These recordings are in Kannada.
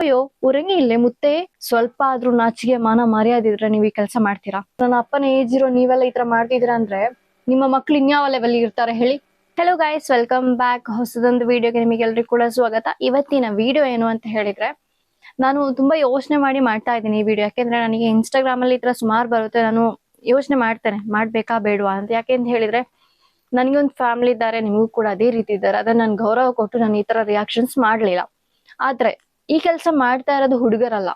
ಅಯ್ಯೋ, ಉರಂಗಿ ಇಲ್ಲೇ ಮುತ್ತೆ. ಸ್ವಲ್ಪ ಆದ್ರೂ ನಾಚಿಗೆ ಮಾನ ಮರ್ಯಾದಿದ್ರೆ ನೀವು ಈ ಕೆಲಸ ಮಾಡ್ತೀರಾ? ನನ್ನ ಅಪ್ಪನ ಏಜ್ ಇರೋ ನೀವೆಲ್ಲ ಈ ತರ ಮಾಡ್ತಿದ್ರ ಅಂದ್ರೆ ನಿಮ್ಮ ಮಕ್ಳು ಇನ್ಯಾವ ಲೆವೆಲ್ ಇರ್ತಾರೆ ಹೇಳಿ. ಹೆಲೋ ಗೈಸ್ ವೆಲ್ಕಮ್ ಬ್ಯಾಕ್ ಹೊಸದೊಂದು ವಿಡಿಯೋಗೆ ನಿಮಗೆಲ್ಲರಿಗೂ ಕೂಡ ಸ್ವಾಗತ. ಇವತ್ತಿನ ವಿಡಿಯೋ ಏನು ಅಂತ ಹೇಳಿದ್ರೆ, ನಾನು ತುಂಬಾ ಯೋಚನೆ ಮಾಡಿ ಮಾಡ್ತಾ ಇದ್ದೀನಿ ಈ ವಿಡಿಯೋ ಯಾಕೆಂದ್ರೆ ನನಗೆ ಇನ್ಸ್ಟಾಗ್ರಾಮ್ ಅಲ್ಲಿ ಈ ತರ ಸುಮಾರು ಬರುತ್ತೆ. ನಾನು ಯೋಚನೆ ಮಾಡ್ತೇನೆ. ಮಾಡ್ಬೇಕಾ ಬೇಡವಾ ಅಂತ. ಯಾಕೆ ಅಂತ ಹೇಳಿದ್ರೆ, ನನಗೆ ಒಂದು ಫ್ಯಾಮಿಲಿ ಇದ್ದಾರೆ, ನಿಮಗೂ ಕೂಡ ಅದೇ ರೀತಿ ಇದ್ದಾರೆ. ಅದನ್ನ ನಾನು ಗೌರವ ಕೊಟ್ಟು ನಾನು ಈ ತರ ರಿಯಾಕ್ಷನ್ಸ್ ಮಾಡ್ಲಿಲ್ಲ. ಆದ್ರೆ ಈ ಕೆಲಸ ಮಾಡ್ತಾ ಇರೋದು ಹುಡುಗರಲ್ಲ.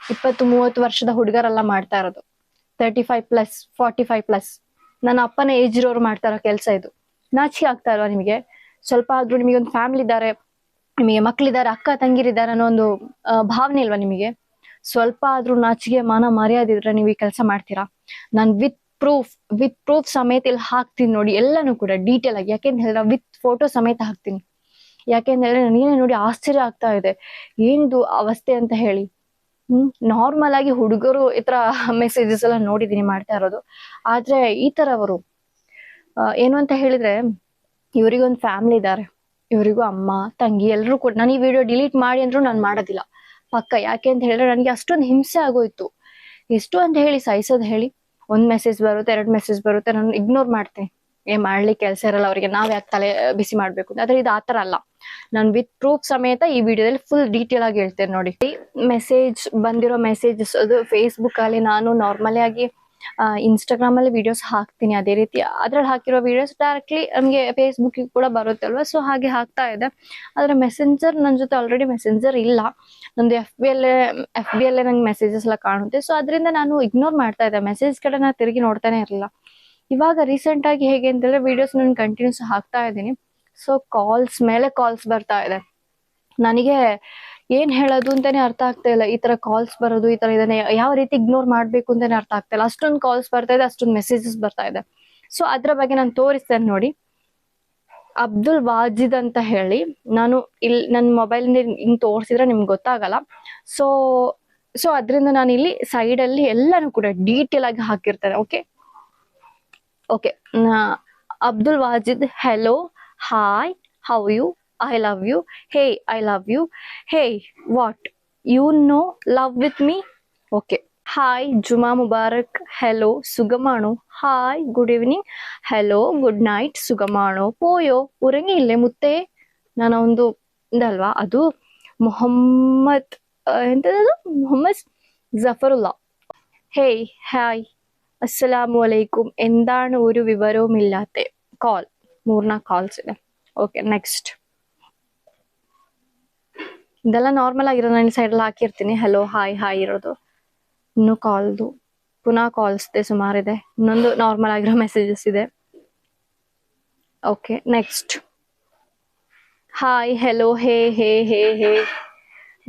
ಇಪ್ಪತ್ತು, ಮೂವತ್ತು ವರ್ಷದ ಹುಡುಗರಲ್ಲ ಮಾಡ್ತಾ ಇರೋದು. Thirty five plus forty five plus ನನ್ನ ಅಪ್ಪನ ಏಜ್ ಇರೋರು ಮಾಡ್ತಾ ಇರೋ ಕೆಲಸ ಇದು. ನಾಚಿಕೆ ಆಗ್ತಾ ಇಲ್ವಾ ನಿಮಗೆ? ಸ್ವಲ್ಪ ಆದ್ರೂ ನಿಮಗೆ ಒಂದು ಫ್ಯಾಮಿಲಿ ಇದ್ದಾರೆ, ನಿಮಗೆ ಮಕ್ಳಿದ್ದಾರೆ, ಅಕ್ಕ, ತಂಗಿರಿದ್ದಾರೆ ಅನ್ನೋ ಒಂದು ಭಾವನೆ ಇಲ್ವಾ ನಿಮಗೆ? ಸ್ವಲ್ಪ ಆದ್ರೂ ನಾಚಿಗೆ ಮಾನ, ಮರ್ಯಾದೆ ಇದ್ರೆ ನೀವು ಈ ಕೆಲಸ ಮಾಡ್ತೀರಾ? ನಾನು ವಿತ್ ಪ್ರೂಫ್ ವಿತ್ ಪ್ರೂಫ್ ಸಮೇತ ಇಲ್ಲಿ ಹಾಕ್ತೀನಿ ನೋಡಿ, ಎಲ್ಲಾನು ಕೂಡ ಡೀಟೇಲ್ ಆಗಿ, ಯಾಕೆಂತ ಹೇಳಿದ್ರೆ ವಿತ್ ಫೋಟೋ ಸಮೇತ ಹಾಕ್ತೀನಿ. ಯಾಕೆಂತ ಹೇಳಿದ್ರೆ ನನಗೇನೆ ನೋಡಿ ಆಶ್ಚರ್ಯ ಆಗ್ತಾ ಇದೆ. ಏನಿದು ಅವಸ್ಥೆ ಅಂತ ಹೇಳಿ. ಹ್ಮ್ ನಾರ್ಮಲ್ ಆಗಿ ಹುಡುಗರು ಈ ತರ ಮೆಸೇಜಸ್ ಎಲ್ಲ ನೋಡಿದೀನಿ ಮಾಡ್ತಾ ಇರೋದು. ಆದ್ರೆ ಈ ತರ ಅವರು ಏನು ಅಂತ ಹೇಳಿದ್ರೆ ಇವರಿಗೊಂದು ಫ್ಯಾಮಿಲಿ ಇದ್ದಾರೆ ಇವರಿಗೂ ಅಮ್ಮ, ತಂಗಿ ಎಲ್ಲರೂ ಕೂಡ, ನಾನು ಈ ವಿಡಿಯೋ ಡಿಲೀಟ್ ಮಾಡಿ ಅಂದ್ರು ನಾನು ಮಾಡೋದಿಲ್ಲ. ಪಕ್ಕ ಯಾಕೆ ಅಂತ ಹೇಳಿದ್ರೆ ನನಗೆ ಅಷ್ಟೊಂದು ಹಿಂಸೆ ಆಗೋಯ್ತು. ಎಷ್ಟು ಅಂತ ಹೇಳಿ ಸಹಿಸೋದು ಹೇಳಿ. ಒಂದ್ ಮೆಸೇಜ್ ಬರುತ್ತೆ, ಎರಡು ಮೆಸೇಜ್ ಬರುತ್ತೆ, ನಾನು ಇಗ್ನೋರ್ ಮಾಡ್ತೀನಿ. ಏ, ಮಾಡ್ಲಿಕ್ಕೆ ಕೆಲಸ ಇರಲ್ಲ ಅವರಿಗೆ, ನಾವ್ ಯಾಕೆ ತಲೆ ಬಿಸಿ ಮಾಡ್ಬೇಕು. ಆದ್ರೆ ಇದು ಆತರ ಅಲ್ಲ. ನಾನು ವಿತ್ ಪ್ರೂಫ್ ಸಮೇತ ಈ ವಿಡಿಯೋದಲ್ಲಿ ಫುಲ್ ಡೀಟೇಲ್ ಆಗಿ ಹೇಳ್ತೇನೆ ನೋಡಿ. ಮೆಸೇಜ್ ಬಂದಿರೋ ಮೆಸೇಜಸ್ ಅದು ಫೇಸ್ಬುಕ್ ಅಲ್ಲಿ ನಾನು ನಾರ್ಮಲಿ ಆಗಿ ಇನ್ಸ್ಟಾಗ್ರಾಮ್ ಅಲ್ಲಿ ವಿಡಿಯೋಸ್ ಹಾಕ್ತೀನಿ ಅದೇ ರೀತಿ. ಅದ್ರಲ್ಲಿ ಹಾಕಿರೋ ವಿಡಿಯೋಸ್ ಡೈರೆಕ್ಟ್ಲಿ ನಮಗೆ ಫೇಸ್ಬುಕ್ ಕೂಡ ಬರುತ್ತೆ ಅಲ್ವಾ ಸೊ ಹಾಗೆ ಹಾಕ್ತಾ ಇದೆ. ಆದ್ರೆ ಮೆಸೆಂಜರ್ ನನ್ನ ಜೊತೆ ಆಲ್ರೆಡಿ ಮೆಸೆಂಜರ್ ಇಲ್ಲ. ನಂದು ಎಫ್ ಬಿ ಅಲ್ಲೇ ಎಫ್ ಬಿ ಅಲ್ಲೇ ನಂಗೆ ಮೆಸೇಜಸ್ ಎಲ್ಲ ಕಾಣುತ್ತೆ. ಸೊ ಅದರಿಂದ ನಾನು ಇಗ್ನೋರ್ ಮಾಡ್ತಾ ಇದ್ದೆ. ಮೆಸೇಜ್ ಕಡೆ ನಾ ತಿರುಗಿ ನೋಡ್ತಾನೆ ಇರಲಿಲ್ಲ. ಇವಾಗ ರೀಸೆಂಟ್ ಆಗಿ ಹೇಗೆ ಅಂತಂದ್ರೆ ವಿಡಿಯೋಸ್ ನಾನು ಕಂಟಿನ್ಯೂಸ್ ಹಾಕ್ತಾ ಇದ್ದೀನಿ. ಸೊ ಕಾಲ್ಸ್ ಮೇಲೆ ಕಾಲ್ಸ್ ಬರ್ತಾ ಇದೆ. ನನಗೆ ಏನ್ ಹೇಳೋದು ಅಂತಾನೆ ಅರ್ಥ ಆಗ್ತಾ ಇಲ್ಲ. ಈ ತರ ಕಾಲ್ಸ್ ಬರೋದು, ಈ ತರ ಇದನ್ನ ಯಾವ ರೀತಿ ಇಗ್ನೋರ್ ಮಾಡ್ಬೇಕು ಅಂತಾನೆ ಅರ್ಥ ಆಗ್ತಾ ಇಲ್ಲ. ಅಷ್ಟೊಂದು ಕಾಲ್ಸ್ ಬರ್ತಾ ಇದೆ, ಅಷ್ಟೊಂದು ಮೆಸೇಜಸ್ ಬರ್ತಾ ಇದೆ. ಸೊ ಅದ್ರ ಬಗ್ಗೆ ನಾನು ತೋರಿಸ್ತೇನೆ ನೋಡಿ. ಅಬ್ದುಲ್ ವಾಜಿದ್ ಅಂತ ಹೇಳಿ, ನಾನು ಇಲ್ಲಿ ನನ್ನ ಮೊಬೈಲ್ ಹಿಂಗ್ ತೋರಿಸಿದ್ರೆ ನಿಮ್ಗೆ ಗೊತ್ತಾಗಲ್ಲ. ಸೊ ಸೊ ಅದರಿಂದ ನಾನು ಇಲ್ಲಿ ಸೈಡ್ ಅಲ್ಲಿ ಎಲ್ಲಾನು ಕೂಡ ಡೀಟೇಲ್ ಆಗಿ ಹಾಕಿರ್ತೇನೆ okay okay Abdul Wajid hello hi how you I love you hey I love you hey what you know love with me okay hi Juma Mubarak hello ಸುಗಮಾಣು hi good evening hello good night ಸುಗಮಾಣು ಪೋಯೋ ಉರಂಗಿ ಇಲ್ಲೇ ಮುತ್ತೆ ನಾನು ಒಂದು ಇದಲ್ವಾ ಅದು ಮೊಹಮ್ಮದ್ ಆ, ಎಂತದದು ಮೊಹಮ್ಮದ್ ജഫറുള്ള ഹേയ് ഹായ് അസ്സലാമു അലൈക്കും എന്താണ് ഒരു വിവരവുമില്ലാത്ത കോൾ ಮೂರ್ನಾಲ್ಕು ಕಾಲ್ಸ್ ಇದೆ. ಓಕೆ ನೆಕ್ಸ್ಟ್ ಇದೆಲ್ಲ ನಾರ್ಮಲ್ ಆಗಿರೋ ನನ್ನ ಸೈಡ್ ಎಲ್ಲ ಹಾಕಿರ್ತೀನಿ. ಹಲೋ ಹಾಯ್ ಹಾಯ್ ಇರೋದು. ಇನ್ನು ಕಾಲ್ದು ಪುನಃ ಕಾಲ್ಸ್ ಇದೆ ಸುಮಾರಿದೆ ಇನ್ನೊಂದು ನಾರ್ಮಲ್ ಆಗಿರೋ ಮೆಸೇಜಸ್ ಇದೆ. Okay next hi hello hey hey hey hey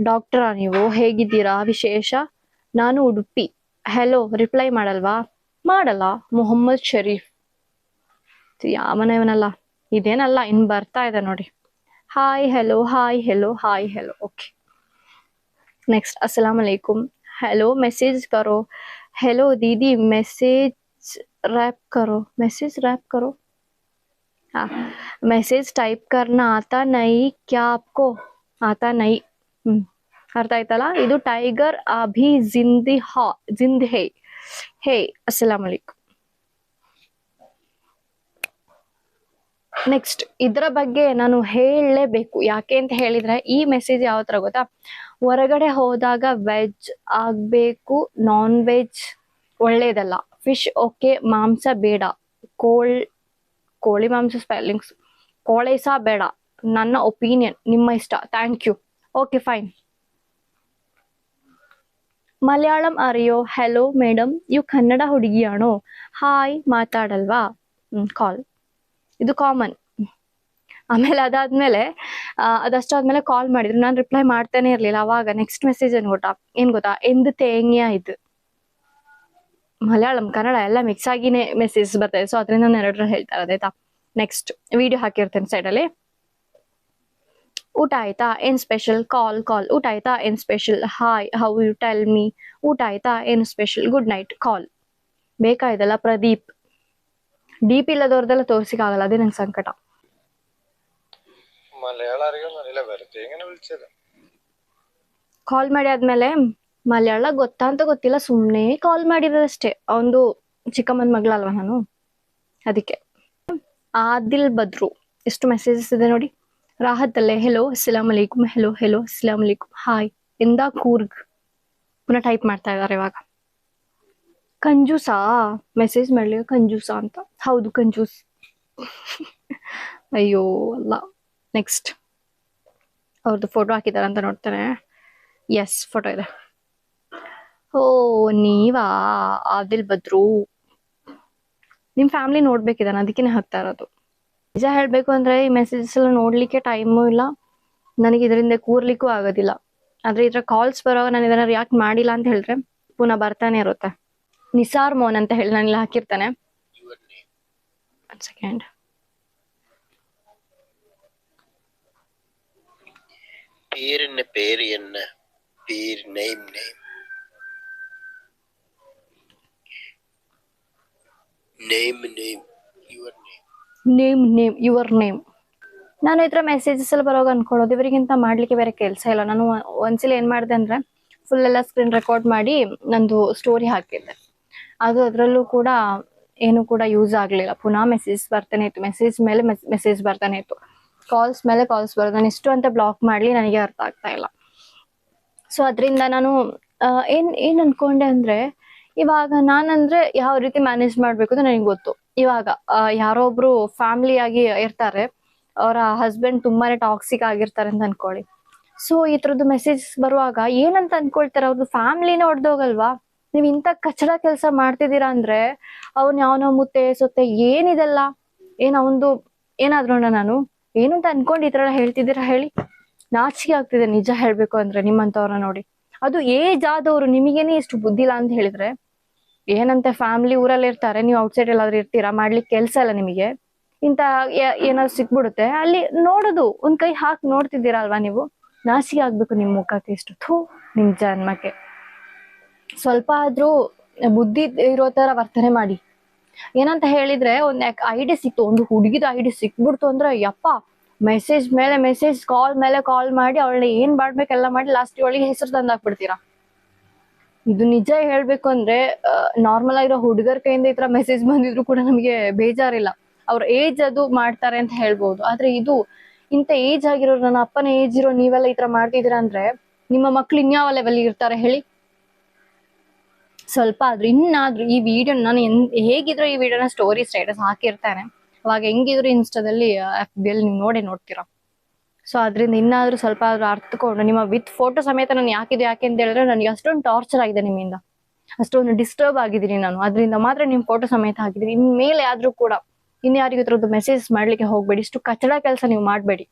doctor ನೀವು? ಹೇಗಿದ್ದೀರಾ? ವಿಶೇಷ? ನಾನು ಉಡುಪಿ. ಹೆಲೋ ರಿಪ್ಲೈ ಮಾಡಲ್ವಾ? ಮಾಡಲ್ಲ. ಮೊಹಮ್ಮದ್ ಶರೀಫ್. ಯಾವನವನಲ್ಲ ಇದೇನಲ್ಲ ಇನ್ ಬರ್ತಾ ಇದೆ ನೋಡಿ hi hello hi hello hi hello okay next अस्सलाम वालेकुम हेलो मैसेज करो हेलो दीदी मैसेज रैप करो मैसेज रैप करो हाँ मैसेज टाइप करना आता नहीं क्या आपको आता नहीं ಹ್ಮ್ ಅರ್ಥ ಆಯ್ತಲ್ಲ ಇದು ಟೈಗರ್ ಅಭಿ ಜಿಂದಿ ಹಾ ಜಿಂದ್ ಹೇ ಹೇ ಅಸ್ಸಲಾಂ ನೆಕ್ಸ್ಟ್ ಇದರ ಬಗ್ಗೆ ನಾನು ಹೇಳಲೇಬೇಕು. ಯಾಕೆ ಅಂತ ಹೇಳಿದ್ರೆ, ಈ ಮೆಸೇಜ್ ಯಾವ ಥರ ಗೊತ್ತಾ? ಹೊರಗಡೆ ಹೋದಾಗ ವೆಜ್ ಆಗಬೇಕು ನಾನ್ ವೆಜ್ ಒಳ್ಳೇದಲ್ಲ. ಫಿಶ್ ಓಕೆ ಮಾಂಸ ಬೇಡ. ಕೋಳ್, ಕೋಳಿ ಮಾಂಸ ಸ್ಪೆಲ್ಲಿಂಗ್ಸ್ ಕೋಳಿ ಬೇಡ. ನನ್ನ ಒಪಿನಿಯನ್ ನಿಮ್ಮ ಇಷ್ಟ. Thank you okay fine Malayalam ಅರಿಯೋ hello madam ಇವು ಕನ್ನಡ ಹುಡುಗಿಯಾಣೋ? ಹಾಯ್ ಮಾತಾಡಲ್ವಾ? ಕಾಲ್ ಇದು ಕಾಮನ್ ಆಮೇಲೆ ಅದಾದ್ಮೇಲೆ ಅದಷ್ಟಾದ್ಮೇಲೆ ಕಾಲ್ ಮಾಡಿದ್ರು. ನಾನು ರಿಪ್ಲೈ ಮಾಡ್ತಾನೆ ಇರ್ಲಿಲ್ಲ. ಅವಾಗ ನೆಕ್ಸ್ಟ್ ಮೆಸೇಜ್ ಏನ್ ಗೊತ್ತಾ? ಏನ್ ಗೊತ್ತಾ? ಎಂದು ತೇಂಗ್ಯ ಇದು? ಮಲಯಾಳಂ, ಕನ್ನಡ ಎಲ್ಲ ಮಿಕ್ಸ್ ಆಗಿನೇ ಮೆಸೇಜ್ ಬರ್ತದೆ. ಸೊ ಅದರಿಂದ ನಾನು ಎರಡರ ಹೇಳ್ತಾ ಇರೋದು, ಆಯ್ತಾ? ನೆಕ್ಸ್ಟ್ ವಿಡಿಯೋ ಹಾಕಿರ್ತೇನೆ ಸೈಡಲ್ಲಿ ಊಟ ಆಯ್ತಾ? ಏನ್ ಸ್ಪೆಷಲ್ ಕಾಲ್ ಕಾಲ್ ಊಟ ಆಯ್ತಾ? ಏನ್ special hi how you tell me ಊಟ ಆಯ್ತಾ? ಏನ್ ಸ್ಪೆಷಲ್ ಗುಡ್ ನೈಟ್ ಕಾಲ್ ಬೇಕಾಯ್ತಲ್ಲ ಪ್ರದೀಪ್. ಡೀಪ್ ಇಲ್ಲದವ್ರದೆಲ್ಲ ತೋರ್ಸಿಕ್ಕಾಗಲ್ಲ ಅದೇ ನಂಗೆ ಸಂಕಟ മലയാളം അറിയുമെന്നറിയില്ല വെറുതെ ഇങ്ങനെ വിളിച്ചത് ಕಾಲ್ ಮಾಡಿ ಆದ್ಮೇಲೆ ಮಲಯಾಳ ಗೊತ್ತಾ ಅಂತ ಗೊತ್ತಿಲ್ಲ ಸುಮ್ಮನೆ ಕಾಲ್ ಮಾಡಿರೋದಷ್ಟೇ ಒಂದು ಚಿಕ್ಕಮ್ಮನ ಮಗಳಲ್ವಾ ನಾನು ಅದಕ್ಕೆ ಆದಿಲ್ ಬದ್ರು ಎಷ್ಟು ಮೆಸೇಜಸ್ ಇದೆ ನೋಡಿ ರಾಹತ್ ಅಲ್ಲೇ ಹೆಲೋ ಅಸ್ಸಲಾಮ್ ಅಲೈಕುಮ್ ಹೆಲೋ ಹೆಲೋ ಅಸ್ಸಲಾಮ್ ಅಲೈಕುಮ್ ಹಾಯ್ ಎಂದ ಕೂರ್ಗ್ ಪುನಃ ಟೈಪ್ ಮಾಡ್ತಾ ಇದ್ದಾರೆ ಇವಾಗ ಕಂಜೂಸಾ? ಮೆಸೇಜ್ ಮಾಡಲಿ ಕಂಜೂಸಾ ಅಂತ. ಹೌದು, ಕಂಜೂಸ್. ಅಯ್ಯೋ, ಅಲ್ಲ. ನೆಕ್ಸ್ಟ್ ಅವ್ರದ್ದು ಫೋಟೋ ಹಾಕಿದಾರ ಅಂತ ನೋಡ್ತಾನೆ. ಎಸ್ ಫೋಟೋ ಇದೆ. ಓ, ನೀವಾ? ಆದಿಲ್ ಬದ್ರು ನಿಮ್ ಫ್ಯಾಮಿಲಿ ನೋಡ್ಬೇಕಿದಾನೆ ಅದಕ್ಕೆ ಹಾಕ್ತಾ ಇರೋದು. ನಿಜ ಹೇಳ್ಬೇಕು ಅಂದ್ರೆ, ಈ ಮೆಸೇಜಸ್ ಎಲ್ಲ ನೋಡ್ಲಿಕ್ಕೆ ಟೈಮು ಇಲ್ಲ. ನನಗೆ ಇದರಿಂದ ಕೂರ್ಲಿಕ್ಕೂ ಆಗೋದಿಲ್ಲ. ಆದ್ರೆ ಇದ್ರ ಕಾಲ್ಸ್ ಬರೋ ನಾನು ಇದನ್ನ ರಿಯಾಕ್ಟ್ ಮಾಡಿಲ್ಲ ಅಂತ ಹೇಳಿದ್ರೆ ಪುನಃ ಬರ್ತಾನೆ ಇರುತ್ತೆ. ನಿಸಾರ್ ಮೋನ್ ಅಂತ ಹೇಳಿ ನಾನು ಹಾಕಿರ್ತಾನೆ. Second name name. Name name name. Your name. ನಾನು ಈ ಮೆಸೇಜಸ್ ಎಲ್ಲ ಬರೋವಾಗ ಅನ್ಕೊಳ್ಳೋದು. ಇವರಿಗಿಂತ ಮಾಡ್ಲಿಕ್ಕೆ ಬೇರೆ ಕೆಲಸ ಇಲ್ಲ. ನಾನು ಒಂದ್ಸಲ ಏನ್ ಮಾಡಿದೆ ಅಂದ್ರೆ ಫುಲ್ ಎಲ್ಲ ಸ್ಕ್ರೀನ್ ರೆಕಾರ್ಡ್ ಮಾಡಿ ನಂದು ಸ್ಟೋರಿ ಹಾಕಿದ್ದೆ. ಅದು ಅದರಲ್ಲೂ ಕೂಡ ಏನು ಕೂಡ ಯೂಸ್ ಆಗಲಿಲ್ಲ. ಪುನಃ ಮೆಸೇಜ್ ಬರ್ತಾನೆ ಇತ್ತು. ಮೆಸೇಜ್ ಮೇಲೆ ಮೆಸೇಜ್ ಬರ್ತಾನೆ ಇತ್ತು. ಕಾಲ್ಸ್ ಮೇಲೆ ಕಾಲ್ಸ್ ಬರೋದು ನಾನು ಇಷ್ಟು ಅಂತ ಬ್ಲಾಕ್ ಮಾಡಲಿ ನನಗೆ ಅರ್ಥ ಆಗ್ತಾ ಇಲ್ಲ. ಸೊ ಅದರಿಂದ ನಾನು ಏನು, ಏನ್ ಅನ್ಕೊಂಡೆ ಅಂದ್ರೆ, ಇವಾಗ ನಾನಂದ್ರೆ ಯಾವ ರೀತಿ ಮ್ಯಾನೇಜ್ ಮಾಡ್ಬೇಕು ಅಂತ ನನಗೆ ಗೊತ್ತು. ಇವಾಗ ಯಾರೋ ಒಬ್ರು ಫ್ಯಾಮಿಲಿ ಆಗಿ ಇರ್ತಾರೆ. ಅವರ ಹಸ್ಬೆಂಡ್ ತುಂಬಾನೇ ಟಾಕ್ಸಿಕ್ ಆಗಿರ್ತಾರೆ ಅಂತ ಅನ್ಕೊಳ್ಳಿ. ಸೊ ಈ ತರದ್ದು ಮೆಸೇಜ್ ಬರುವಾಗ ಏನಂತ ಅನ್ಕೊಳ್ತಾರೆ? ಅವ್ರದ್ದು ಫ್ಯಾಮಿಲಿನೇ ಹೊಡೆದೋಗಲ್ವಾ ನೀವ್ ಇಂತ ಕಚಡ ಕೆಲಸ ಮಾಡ್ತಿದ್ದೀರಾ ಅಂದ್ರೆ ಅವ್ನ್ ಯಾವನೋ ಮುತ್ತೆ, ಸೊತ್ತೆ ಏನಿದೆಲ್ಲ? ಏನ್ ಅವಂದು ಏನಾದ್ರು ನಾನು? ಏನು ಅಂತ ಅನ್ಕೊಂಡು ಈ ತರ ಹೇಳ್ತಿದ್ದೀರಾ ಹೇಳಿ? ನಾಚಿಕೆ ಆಗ್ತಿದೆ ನಿಜ ಹೇಳ್ಬೇಕು ಅಂದ್ರೆ ನಿಮ್ಮಂತವ್ರ ನೋಡಿ. ಅದು ಏಜ್ ಆದವ್ರು ನಿಮಗೇನೆ ಇಷ್ಟು ಬುದ್ಧಿ ಇಲ್ಲ ಅಂತ ಹೇಳಿದ್ರೆ, ಏನಂತೆ ಫ್ಯಾಮಿಲಿ ಊರಲ್ಲಿ ಇರ್ತಾರೆ, ನೀವು ಔಟ್ಸೈಡ್ ಎಲ್ಲಾದ್ರೂ ಇರ್ತೀರಾ ಮಾಡ್ಲಿಕ್ಕೆ ಕೆಲ್ಸ ಇಲ್ಲ ನಿಮಗೆ. ಇಂತ ಏನಾದ್ರು ಸಿಕ್ಬಿಡುತ್ತೆ, ಅಲ್ಲಿ ನೋಡೋದು, ಒಂದ್ ಕೈ ಹಾಕಿ ನೋಡ್ತಿದ್ದೀರಾ ಅಲ್ವಾ ನೀವು? ನಾಚಿಕೆ ಆಗ್ಬೇಕು ನಿಮ್ ಮುಖಕ್ಕೆ ಇಷ್ಟು. ಥೂ, ನಿಮ್ ಜನ್ಮಕ್ಕೆ. ಸ್ವಲ್ಪ ಆದ್ರೂ ಬುದ್ಧಿ ಇರೋ ತರ ವರ್ತನೆ ಮಾಡಿ. ಏನಂತ ಹೇಳಿದ್ರೆ ಒಂದ್ ಐಡಿ ಸಿಕ್ತು, ಒಂದು ಹುಡುಗಿದ ಐಡಿ ಸಿಕ್ಬಿಡ್ತು ಅಂದ್ರೆ, ಯಪ್ಪ ಮೆಸೇಜ್ ಮೇಲೆ ಮೆಸೇಜ್ ಕಾಲ್ ಮೇಲೆ ಕಾಲ್ ಮಾಡಿ ಅವಳನ್ನ ಏನ್ ಮಾಡ್ಬೇಕೆಲ್ಲ ಮಾಡಿ ಲಾಸ್ಟ್ ಒಳಗೆ ಹೆಸರು ತಂದಾಕ್ಬಿಡ್ತೀರಾ? ಇದು ನಿಜ ಹೇಳ್ಬೇಕು ಅಂದ್ರೆ ನಾರ್ಮಲ್ ಆಗಿರೋ ಹುಡುಗರ ಕೈಯಿಂದ ಈ ತರ ಮೆಸೇಜ್ ಬಂದಿದ್ರು ಕೂಡ ನಮಗೆ ಬೇಜಾರಿಲ್ಲ. ಅವ್ರ ಏಜ್ ಅದು ಮಾಡ್ತಾರೆ ಅಂತ ಹೇಳ್ಬೋದು. ಆದ್ರೆ ಇದು ಇಂತ ಏಜ್ ಆಗಿರೋ ನನ್ನ ಅಪ್ಪನ ಏಜ್ ಇರೋ ನೀವೆಲ್ಲ ಈ ತರ ಮಾಡ್ತಿದ್ದೀರಾ ಅಂದ್ರೆ, ನಿಮ್ಮ ಮಕ್ಳು ಇನ್ಯಾವ ಲೆವೆಲ್ ಇರ್ತಾರೆ ಹೇಳಿ? ಸ್ವಲ್ಪ ಆದ್ರೂ ಇನ್ನಾದ್ರೂ ಈ ವಿಡಿಯೋ ನಾನು ಎನ್- ಹೇಗಿದ್ರು ಈ ವಿಡಿಯೋನ ಸ್ಟೋರಿ ಸ್ಟೇಟಸ್ ಹಾಕಿರ್ತಾನೆ ಅವಾಗ ಹೆಂಗಿದ್ರು ಇನ್ಸ್ಟಾದಲ್ಲಿ ಎಫ್ ಬಿ ಅಲ್ಲಿ ನೀವು ನೋಡೇ ನೋಡ್ತೀರಾ. ಸೊ ಅದರಿಂದ ಇನ್ನಾದ್ರೂ ಸ್ವಲ್ಪ ಆದ್ರೂ ಅರ್ಥಕೊಂಡು ನಿಮ್ಮ ವಿತ್ ಫೋಟೋ ಸಮೇತ ನಾನು ಯಾಕಿದೆ, ಯಾಕೆ ಅಂತ ಹೇಳಿದ್ರೆ ನನಗೆ ಅಷ್ಟೊಂದು ಟಾರ್ಚರ್ ಆಗಿದೆ ನಿಮ್ಮಿಂದ. ಅಷ್ಟೊಂದು ಡಿಸ್ಟರ್ಬ್ ಆಗಿದ್ದೀನಿ ನಾನು. ಅದರಿಂದ ಮಾತ್ರ ನಿಮ್ಮ ಫೋಟೋ ಸಮೇತ ಹಾಕಿದ್ದೀನಿ ಇನ್ಮೇಲೆ ಆದ್ರೂ ಕೂಡ ಇನ್ಯಾರಿಗೂ ಇದ್ರದ್ದು ಮೆಸೇಜ್ ಮಾಡ್ಲಿಕ್ಕೆ ಹೋಗ್ಬೇಡಿ. ಇಷ್ಟು ಕಚಡ ಕೆಲಸ ನೀವು ಮಾಡಬೇಡಿ.